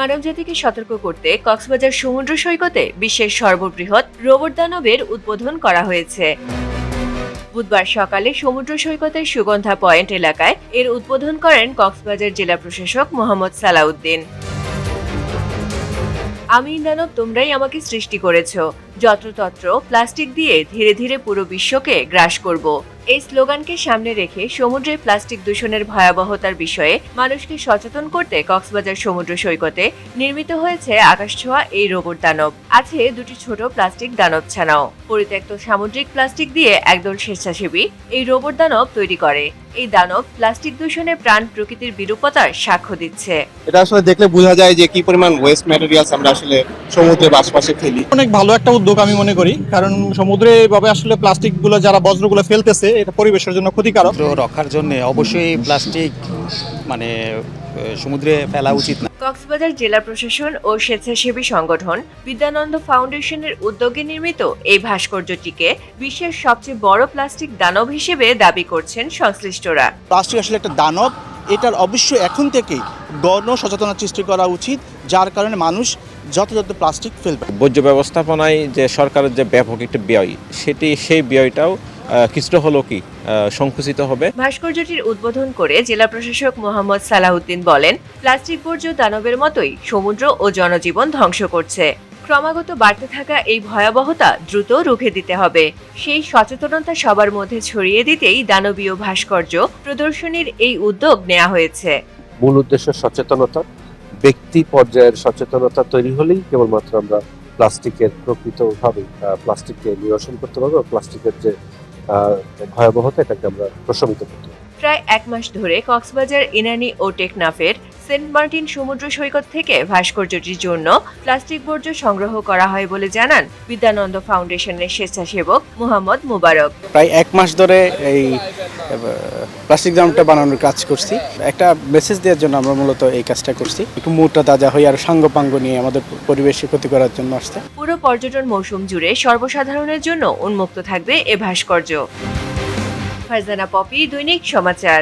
মানবজাতিকে সতর্ক করতে কক্সবাজার সমুদ্র সৈকতে বিশ্বের সর্ববৃহৎ রোবট দানবের উদ্বোধন করা হয়েছে। বুধবার সকালে সমুদ্র সৈকতের সুগন্ধা পয়েন্ট এলাকায় এর উদ্বোধন করেন কক্সবাজার জেলা প্রশাসক মোহাম্মদ সালাউদ্দিন। আমি দানব, তোমরাই আমাকে সৃষ্টি করেছ। যত্রতত্র প্লাস্টিক দিয়ে ধীরে ধীরে পুরো বিশ্বকে গ্রাস করব। এই স্লোগানকে সামনে রেখে সমুদ্রে প্লাস্টিক দূষণের ভয়াবহতার বিষয়ে মানুষকে সচেতন করতে কক্সবাজার সমুদ্র সৈকতে নির্মিত হয়েছে আকাশছোঁয়া এই রোবট দানব। আছে দুটি ছোট প্লাস্টিক দানব ছানাও। পরিত্যক্ত সামুদ্রিক প্লাস্টিক দিয়ে একদল স্বেচ্ছাসেবী এই রোবট দানব তৈরি করে। এই দানব প্লাস্টিক দূষণে প্রাণ প্রকৃতির বিরূপতার সাক্ষ্য দিচ্ছে। এটা আসলে দেখলে বোঝা যায় যে কি পরিমাণ ওয়েস্ট ম্যাটেরিয়ালস আমরা আসলে সমুদ্রের আশপাশে ফেলি। অনেক ভালো একটা উদ্যোগ আমি মনে করি। কারণ সমুদ্রে এভাবে আসলে প্লাস্টিকগুলো যারা বজ্রগুলো ফেলতেছে এটা পরিবেশের জন্য ক্ষতিকারক। রক্ষার জন্য অবশ্যই প্লাস্টিক মানে সমুদ্রে ফেলা উচিত না। কক্সবাজার জেলা প্রশাসন ও স্বেচ্ছাসেবী সংগঠন বিদ্যানন্দ ফাউন্ডেশনের উদ্যোগে নির্মিত এই ভাস্কর্যটিকে বিশ্বের সবচেয়ে বড় প্লাস্টিক দানব হিসেবে দাবি করছেন সংশ্লিষ্টরা। প্লাস্টিক আসলে একটা দানব এটার অবশ্যই এখন থেকেই গণ সচেতনতা সৃষ্টি করা উচিত যার কারণে মানুষ যত যত প্লাস্টিক ফেলবে। বর্জ্য ব্যবস্থাপনায় যে সরকারের যে ব্যাপক একটা ব্যয় সেটি সেই ব্যয়টাও কিছুটা হলেও কি সংকুচিত হবে? ভাস্কর্যটির উদ্বোধন করে জেলা প্রশাসক মোহাম্মদ সালাহুদ্দিন বলেন প্লাস্টিক বর্জ্য দানবের মতোই সমুদ্র ও জনজীবন ধ্বংস করছে। ক্রমাগত বাড়তে থাকা এই ভয়াবহতা দ্রুত রুখে দিতে হবে। সেই সচেতনতা সবার মধ্যে ছড়িয়ে দিতেই দানবীয় ভাস্কর্য প্রদর্শনীর এই উদ্যোগ নেওয়া হয়েছে। মূল উদ্দেশ্য সচেতনতা। ব্যক্তি পর্যায়ের সচেতনতা তৈরি হলেই কেবলমাত্র আমরা প্লাস্টিকের প্রকৃতভাবে প্লাস্টিককে নিরসন করতে পারব প্লাস্টিকের যে ভয়াবহতা এটাকে আমরা প্রশমিত করতে প্রায় এক মাস ধরে কক্সবাজার ইনানি ও টেকনাফের সেন্ট মার্টিন সমুদ্র সৈকত থেকে ভাস্কর্যটির জন্য প্লাস্টিক বর্জ্য সংগ্রহ করা হয় বলে জানান বিদ্যানন্দ ফাউন্ডেশনের স্বেচ্ছাসেবক মোহাম্মদ মুবারক। প্রায় এক মাস ধরে এই প্লাস্টিক জামটা বানানোর কাজ করছি। একটা মেসেজ দেওয়ার জন্য আমরা মূলত এই কাজটা করছি। একটু মোটা তাজা হয়ে আর সাঙ্গ পাঙ্গ নিয়ে আমাদের পরিবেশে ক্ষতি করার জন্য আসছে। পুরো পর্যটন মৌসুম জুড়ে সর্বসাধারণের জন্য উন্মুক্ত থাকবে এ ভাস্কর্য। ফারজানা পপি দৈনিক সমাচার।